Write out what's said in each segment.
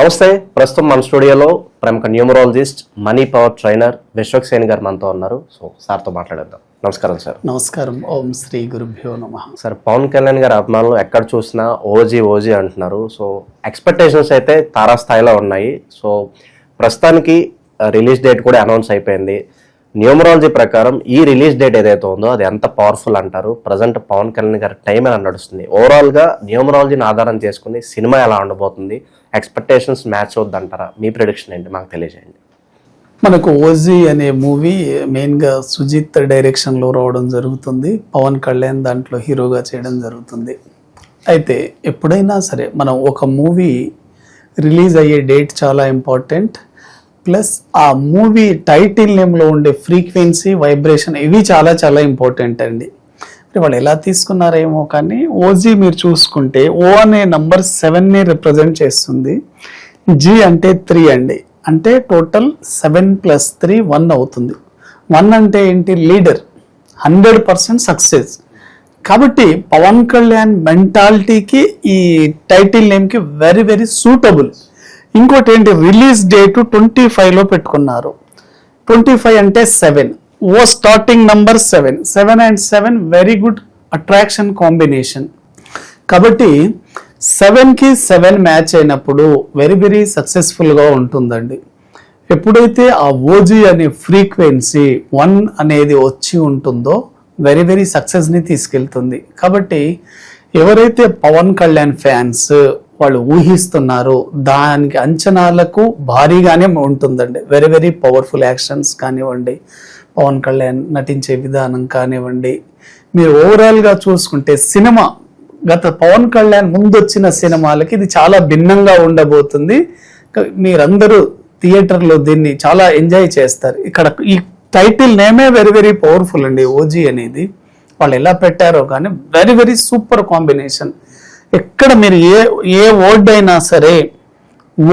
నమస్తే ప్రస్తుతం మన స్టూడియోలో ప్రముఖ numerologist money power trainer Vishwak Sen garu మనతో ఉన్నారు. సో సార్తో మాట్లాడేద్దాం. నమస్కారం సార్. నమస్కారం. ఓం శ్రీ గురుభ్యో నమ. సార్ పవన్ కళ్యాణ్ గారి అభిమానులు ఎక్కడ చూసినా ఓజీ ఓజీ అంటున్నారు. సో ఎక్స్పెక్టేషన్స్ అయితే తారాస్థాయిలో ఉన్నాయి. సో ప్రస్తుతానికి రిలీజ్ డేట్ కూడా అనౌన్స్ అయిపోయింది. న్యూమరాలజీ ప్రకారం ఈ రిలీజ్ డేట్ ఏదైతే ఉందో అది ఎంత పవర్ఫుల్ అంటారు? ప్రజెంట్ పవన్ కళ్యాణ్ గారి టైం ఎలా నడుస్తుంది? ఓవరాల్గా న్యూమరాలజీని ఆధారం చేసుకుని సినిమా ఎలా ఉండబోతుంది? ఎక్స్పెక్టేషన్స్ మ్యాచ్ అవుద్దంటారా? మీ ప్రిడిక్షన్ ఏంటి? మాకు తెలియజేయండి. మనకు ఓజీ అనే మూవీ మెయిన్గా సుజిత్ డైరెక్షన్లో రావడం జరుగుతుంది. పవన్ కళ్యాణ్ దాంట్లో హీరోగా చేయడం జరుగుతుంది. అయితే ఎప్పుడైనా సరే మనం ఒక మూవీ రిలీజ్ అయ్యే డేట్ చాలా ఇంపార్టెంట్. ప్లస్ ఆ మూవీ టైటిల్ నేమ్లో ఉండే ఫ్రీక్వెన్సీ వైబ్రేషన్ ఇవి చాలా చాలా ఇంపార్టెంట్ అండి. వాళ్ళు ఎలా తీసుకున్నారేమో కానీ ఓజీ మీరు చూసుకుంటే ఓ అనే నంబర్ సెవెన్ని రిప్రజెంట్ చేస్తుంది. జీ అంటే త్రీ అండి. అంటే total seven plus three one అవుతుంది. వన్ అంటే ఏంటి? లీడర్ హండ్రెడ్ పర్సెంట్ సక్సెస్ కాబట్టి పవన్ కళ్యాణ్ మెంటాలిటీకి ఈ టైటిల్ నేమ్కి వెరీ వెరీ సూటబుల్ ఇంకోటి ఏంటి? రిలీజ్ డేట్ ట్వంటీ ఫైవ్లో పెట్టుకున్నారు. ట్వంటీ ఫైవ్ అంటే seven oh starting number seven seven and seven very good attraction combination కాబట్టి సెవెన్కి సెవెన్ మ్యాచ్ అయినప్పుడు వెరీ వెరీ సక్సెస్ఫుల్గా ఉంటుందండి. ఎప్పుడైతే ఆ ఓజీ అనే ఫ్రీక్వెన్సీ వన్ అనేది వచ్చి ఉంటుందో వెరీ వెరీ సక్సెస్ని తీసుకెళ్తుంది. కాబట్టి ఎవరైతే పవన్ కళ్యాణ్ ఫ్యాన్స్ వాళ్ళు ఊహిస్తున్నారో దానికి అంచనాలకు భారీగానే ఉంటుందండి. వెరీ వెరీ పవర్ఫుల్ యాక్షన్స్ కానివ్వండి. పవన్ కళ్యాణ్ నటించే విధానం కానివ్వండి మీరు ఓవరాల్గా చూసుకుంటే సినిమా గత పవన్ కళ్యాణ్ ముందు వచ్చిన సినిమాలకి ఇది చాలా భిన్నంగా ఉండబోతుంది. మీరందరూ థియేటర్లో దీన్ని చాలా ఎంజాయ్ చేస్తారు. ఇక్కడ ఈ టైటిల్ నేమే వెరీ వెరీ పవర్ఫుల్ అండి ఓజీ అనేది. వాళ్ళు ఎలా పెట్టారో కానీ వెరీ వెరీ సూపర్ కాంబినేషన్ ఎక్కడ మీరు ఏ ఏ వర్డ్ అయినా సరే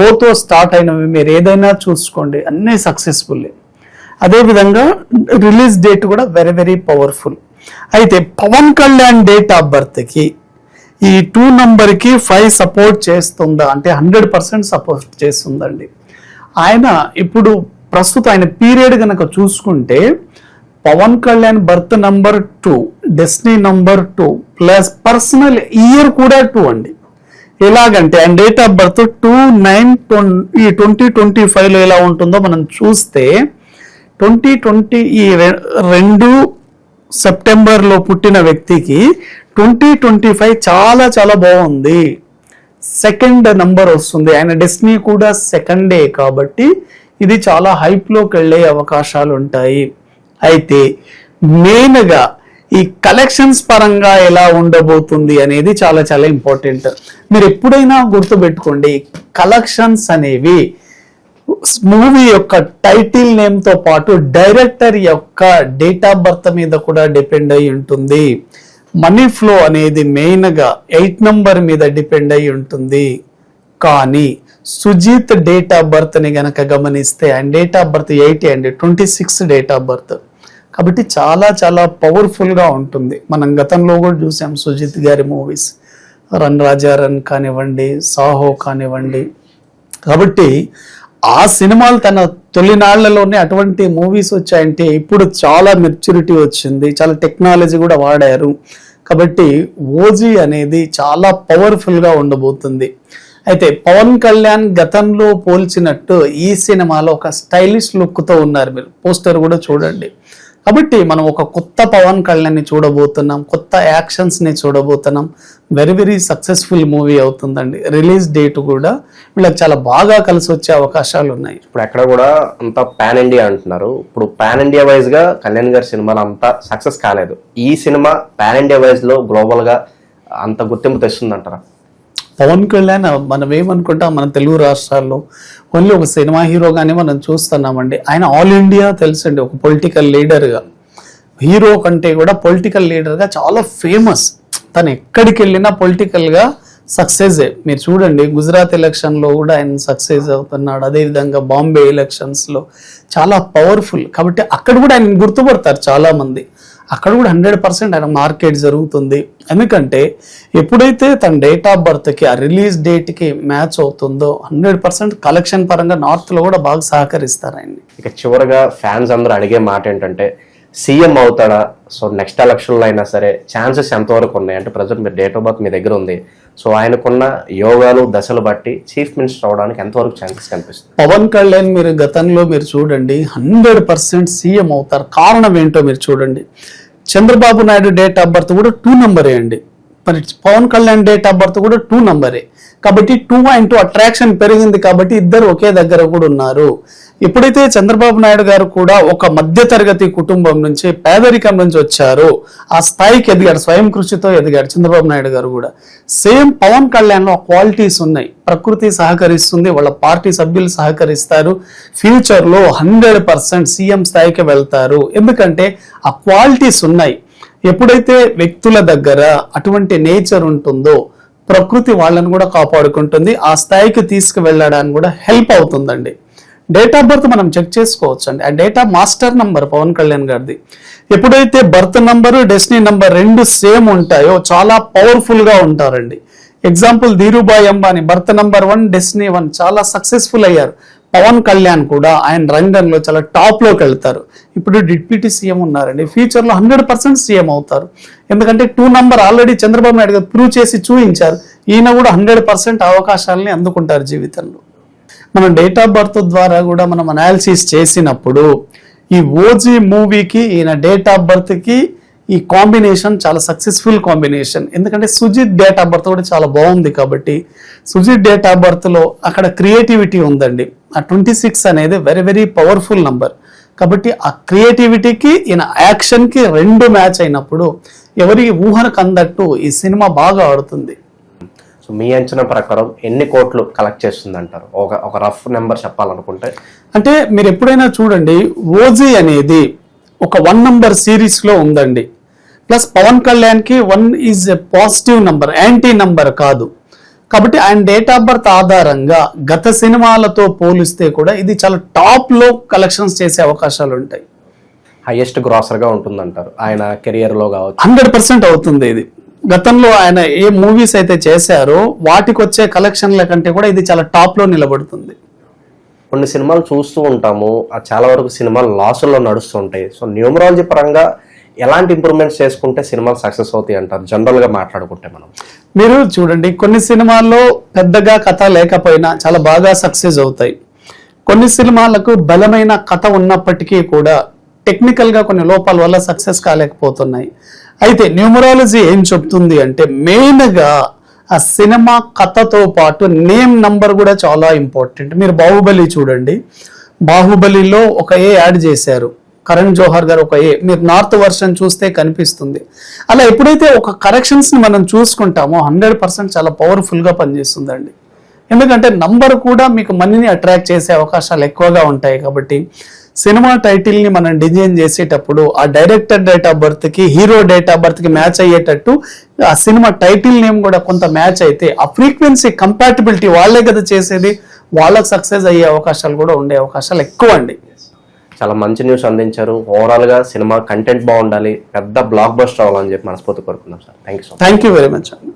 ఓతో స్టార్ట్ అయినవి మీరు ఏదైనా చూసుకోండి అన్నీ సక్సెస్ఫుల్లే అదేవిధంగా రిలీజ్ డేట్ కూడా వెరీ వెరీ పవర్ఫుల్ అయితే పవన్ కళ్యాణ్ డేట్ ఆఫ్ బర్త్కి ఈ టూ నంబర్కి ఫైవ్ సపోర్ట్ చేస్తుందా? అంటే హండ్రెడ్ పర్సెంట్ సపోర్ట్ చేస్తుందండి. ఆయన ఇప్పుడు ప్రస్తుతం ఆయన పీరియడ్ కనుక చూసుకుంటే Pawan Kalyan birth number two destiny number two plus personal year కూడా టూ అండి. ఎలాగంటే ఆయన date of birth two nine ఈ ట్వంటీ ట్వంటీ ఫైవ్లో ఎలా ఉంటుందో మనం చూస్తే ట్వంటీ ట్వంటీ ఈ రె- రెండు సెప్టెంబర్లో పుట్టిన వ్యక్తికి ట్వంటీ ట్వంటీ ఫైవ్ చాలా చాలా బాగుంది. సెకండ్ నంబర్ వస్తుంది. ఆయన డెస్నీ కూడా సెకండే కాబట్టి ఇది చాలా హైప్లోకి వెళ్ళే అవకాశాలు ఉంటాయి. అయితే మెయిన్గా ఈ కలెక్షన్స్ పరంగా ఎలా ఉండబోతుంది అనేది చాలా చాలా ఇంపార్టెంట్. మీరు ఎప్పుడైనా గుర్తుపెట్టుకోండి కలెక్షన్స్ అనేవి మూవీ యొక్క టైటిల్ నేమ్తో పాటు డైరెక్టర్ యొక్క డేట్ ఆఫ్ బర్త్ మీద కూడా డిపెండ్ అయి ఉంటుంది. మనీ ఫ్లో అనేది మెయిన్గా ఎయిట్ నంబర్ మీద డిపెండ్ అయి ఉంటుంది. కానీ సుజీత్ డేట్ ఆఫ్ బర్త్ని గనక గమనిస్తే ఆయన డేట్ ఆఫ్ బర్త్ ఎయిటీ అండి twenty six date of birth. కాబట్టి చాలా చాలా పవర్ఫుల్గా ఉంటుంది. మనం గతంలో కూడా చూసాం సుజిత్ గారి మూవీస్. రన్ రాజా రన్ కానివ్వండి సాహో కానివ్వండి. కాబట్టి ఆ సినిమాలు తన తొలినాళ్ళలోనే అటువంటి మూవీస్ వచ్చాయంటే ఇప్పుడు చాలా మెచ్యూరిటీ వచ్చింది చాలా టెక్నాలజీ కూడా వాడారు. కాబట్టి ఓజీ అనేది చాలా పవర్ఫుల్గా ఉండబోతుంది. అయితే పవన్ కళ్యాణ్ గతంలో పోల్చినట్టు ఈ సినిమాలో ఒక స్టైలిష్ లుక్తో ఉన్నారు మీరు. పోస్టర్ కూడా చూడండి. కాబట్టి మనం ఒక కొత్త పవన్ కళ్యాణ్ని చూడబోతున్నాం కొత్త యాక్షన్స్ని చూడబోతున్నాం. వెరీ వెరీ సక్సెస్ఫుల్ మూవీ అవుతుందండి. రిలీజ్ డేట్ కూడా వీళ్ళకి చాలా బాగా కలిసి వచ్చే అవకాశాలు ఉన్నాయి. ఇప్పుడు ఎక్కడ కూడా అంతా పాన్ ఇండియా అంటున్నారు. ఇప్పుడు పాన్ ఇండియా వైజ్గా కళ్యాణ్ గారి సినిమాలు అంతా సక్సెస్ కాలేదు. ఈ సినిమా పాన్ ఇండియా వైజ్లో గ్లోబల్గా అంత గుర్తింపు తెస్తుందంటారా? పవన్ కళ్యాణ్ మనం ఏమనుకుంటాం మన తెలుగు రాష్ట్రాల్లో ఓన్లీ ఒక సినిమా హీరోగానే మనం చూస్తున్నామండి. ఆయన ఆల్ ఇండియా తెలుసండి ఒక పొలిటికల్ లీడర్గా హీరో కంటే కూడా పొలిటికల్ లీడర్గా చాలా ఫేమస్ తను ఎక్కడికి వెళ్ళినా పొలిటికల్గా సక్సెస్ మీరు చూడండి గుజరాత్ ఎలక్షన్లో కూడా ఆయన సక్సెస్ అవుతున్నాడు. అదేవిధంగా బాంబే ఎలక్షన్స్లో చాలా పవర్ఫుల్ కాబట్టి అక్కడ కూడా ఆయన గుర్తుపడతారు చాలామంది. అక్కడ కూడా హండ్రెడ్ పర్సెంట్ ఆయన మార్కెట్ జరుగుతుంది. ఎందుకంటే ఎప్పుడైతే తన డేట్ ఆఫ్ బర్త్కి ఆ రిలీజ్ డేట్కి మ్యాచ్ అవుతుందో హండ్రెడ్ పర్సెంట్ కలెక్షన్ పరంగా నార్త్లో కూడా బాగా సహకరిస్తారు ఆయన్ని. ఇక చివరగా ఫ్యాన్స్ అందరూ అడిగే మాట ఏంటంటే సీఎం అవుతాడా? సో నెక్స్ట్ ఎలక్షన్లో అయినా సరే ఛాన్సెస్ ఎంతవరకు ఉన్నాయి? అంటే ప్రజెంట్ మీరు డేట్ ఆఫ్ బర్త్ మీ దగ్గర ఉంది. సో ఆయనకున్న యోగాలు దశలు బట్టి చీఫ్ మినిస్టర్ అవడానికి ఎంతవరకు ఛాన్సెస్ కనిపిస్తుంది పవన్ కళ్యాణ్ మీరు గతంలో మీరు చూడండి హండ్రెడ్ పర్సెంట్ సీఎం అవుతారు. కారణం ఏంటో మీరు చూడండి. Chandrababu Naidu date of birth కూడా టూ నంబరే అండి. మరి Pawan Kalyan date of birth కూడా టూ నంబరే కాబట్టి టూ అండ్ టూ అట్రాక్షన్ పెరిగింది కాబట్టి ఇద్దరు ఒకే దగ్గర కూడా ఉన్నారు. ఎప్పుడైతే చంద్రబాబు నాయుడు గారు కూడా ఒక మధ్యతరగతి కుటుంబం నుంచి పేదరికం నుంచి వచ్చారు. ఆ స్థాయికి ఎదిగాడు స్వయం కృషితో ఎదిగాడు చంద్రబాబు నాయుడు గారు కూడా. సేమ్ పవన్ కళ్యాణ్లో క్వాలిటీస్ ఉన్నాయి. ప్రకృతి సహకరిస్తుంది వాళ్ళ పార్టీ సభ్యులు సహకరిస్తారు ఫ్యూచర్లో హండ్రెడ్ పర్సెంట్ సీఎం స్థాయికి వెళ్తారు. ఎందుకంటే ఆ క్వాలిటీస్ ఉన్నాయి. ఎప్పుడైతే వ్యక్తుల దగ్గర అటువంటి నేచర్ ఉంటుందో ప్రకృతి వాళ్ళని కూడా కాపాడుకుంటుంది ఆ స్థాయికి తీసుకువెళ్ళడానికి కూడా హెల్ప్ అవుతుందండి. డేట్ ఆఫ్ బర్త్ మనం చెక్ చేసుకోవచ్చు అండి ఆ date of master number Pawan Kalyan గారిది. ఎప్పుడైతే బర్త్ నంబరు డెస్టినీ నంబర్ రెండు సేమ్ ఉంటాయో చాలా పవర్ఫుల్గా ఉంటారండి. Example Dhirubhai Ambani birth number one destiny one చాలా సక్సెస్ఫుల్ అయ్యారు. పవన్ కళ్యాణ్ కూడా ఆయన రంగంలో చాలా టాప్లోకి వెళ్తారు. ఇప్పుడు డిప్యూటీ సీఎం ఉన్నారండి. ఫ్యూచర్లో హండ్రెడ్ పర్సెంట్ సీఎం అవుతారు. ఎందుకంటే two number already Chandrababu Naidu గారు ప్రూవ్ చేసి చూపించారు. ఈయన కూడా హండ్రెడ్ పర్సెంట్ అవకాశాలని అందుకుంటారు జీవితంలో. మనం డేట్ ఆఫ్ బర్త్ ద్వారా కూడా మనం అనాలిసిస్ చేసినప్పుడు ఈ ఓజీ మూవీకి ఈయన డేట్ ఆఫ్ బర్త్కి ఈ కాంబినేషన్ చాలా సక్సెస్ఫుల్ కాంబినేషన్. ఎందుకంటే సుజిత్ డేట్ ఆఫ్ బర్త్ కూడా చాలా బాగుంది కాబట్టి సుజిత్ డేట్ ఆఫ్ బర్త్లో అక్కడ క్రియేటివిటీ ఉందండి. ఆ ట్వంటీ సిక్స్ అనేది వెరీ వెరీ పవర్ఫుల్ నంబర్ కాబట్టి ఆ క్రియేటివిటీకి ఈయన యాక్షన్కి రెండు మ్యాచ్ అయినప్పుడు ఎవరి ఊహనకు అందట్టు ఈ సినిమా బాగా ఆడుతుంది. సో మీ అంచనా ప్రకారం ఎన్ని కోట్లు కలెక్ట్ చేస్తుంది అంటారు ఒక ఒక రఫ్ నెంబర్ చెప్పాలనుకుంటే. అంటే మీరు ఎప్పుడైనా చూడండి ఓజీ అనేది ఒక వన్ నంబర్ సిరీస్లో ఉందండి. ప్లస్ పవన్ కళ్యాణ్కి one is a positive number anti number కాదు. కాబట్టి ఆయన డేట్ ఆఫ్ బర్త్ ఆధారంగా గత సినిమాలతో పోలిస్తే కూడా ఇది చాలా టాప్లో కలెక్షన్స్ చేసే అవకాశాలు ఉంటాయి. హైయెస్ట్ గ్రాసర్గా ఉంటుందంటారు. ఆయన కెరియర్లో కావచ్చు. హండ్రెడ్ పర్సెంట్ అవుతుంది ఇది. గతంలో ఆయన ఏ మూవీస్ అయితే చేశారో వాటికి వచ్చే కలెక్షన్ల కంటే కూడా ఇది చాలా టాప్లో నిలబడుతుంది. కొన్ని సినిమాలు చూస్తూ ఉంటాము. చాలా వరకు సినిమాలు లాసుల్లో నడుస్తూ ఉంటాయి. సో న్యూమరాలజీ పరంగా ఎలాంటి ఇంప్రూవ్మెంట్స్ చేసుకుంటే సినిమాలు సక్సెస్ అవుతాయి అంటారు? జనరల్గా మాట్లాడుకుంటే మనం. మీరు చూడండి కొన్ని సినిమాల్లో పెద్దగా కథ లేకపోయినా చాలా బాగా సక్సెస్ అవుతాయి. కొన్ని సినిమాలకు బలమైన కథ ఉన్నప్పటికీ కూడా టెక్నికల్గా కొన్ని లోపాల వల్ల సక్సెస్ కాలేకపోతున్నాయి. అయితే న్యూమరాలజీ ఏం చెప్తుంది అంటే మెయిన్గా ఆ సినిమా కథతో పాటు నేమ్ నంబర్ కూడా చాలా ఇంపార్టెంట్ మీరు బాహుబలి చూడండి. బాహుబలిలో ఒక ఏ యాడ్ చేశారు. కరణ్ జోహర్ గారు ఒక ఏ మీరు నార్త్ వర్షన్ చూస్తే కనిపిస్తుంది. అలా ఎప్పుడైతే ఒక కరెక్షన్స్ని మనం చూసుకుంటామో హండ్రెడ్ పర్సెంట్ చాలా పవర్ఫుల్గా పనిచేస్తుందండి. ఎందుకంటే నంబర్ కూడా మీకు మనీని అట్రాక్ట్ చేసే అవకాశాలు ఎక్కువగా ఉంటాయి కాబట్టి సినిమా టైటిల్ని మనం డిజైన్ చేసేటప్పుడు ఆ డైరెక్టర్ డేట్ ఆఫ్ బర్త్కి హీరో డేట్ ఆఫ్ బర్త్కి మ్యాచ్ అయ్యేటట్టు ఆ సినిమా టైటిల్ నేమ్ కూడా కొంత మ్యాచ్ అయితే ఆ ఫ్రీక్వెన్సీ కంపాటబిలిటీ వాళ్ళే కదా చేసేది వాళ్ళకి సక్సెస్ అయ్యే అవకాశాలు కూడా ఉండే అవకాశాలు ఎక్కువ అండి చాలా మంచి న్యూస్ అందించారు. ఓవరాల్గా సినిమా కంటెంట్ బాగుండాలి. పెద్ద బ్లాక్ బస్టర్ అవ్వాలని చెప్పి మనస్ఫూర్తి కోరుకుందాం sir. Thank you thank you very much అండి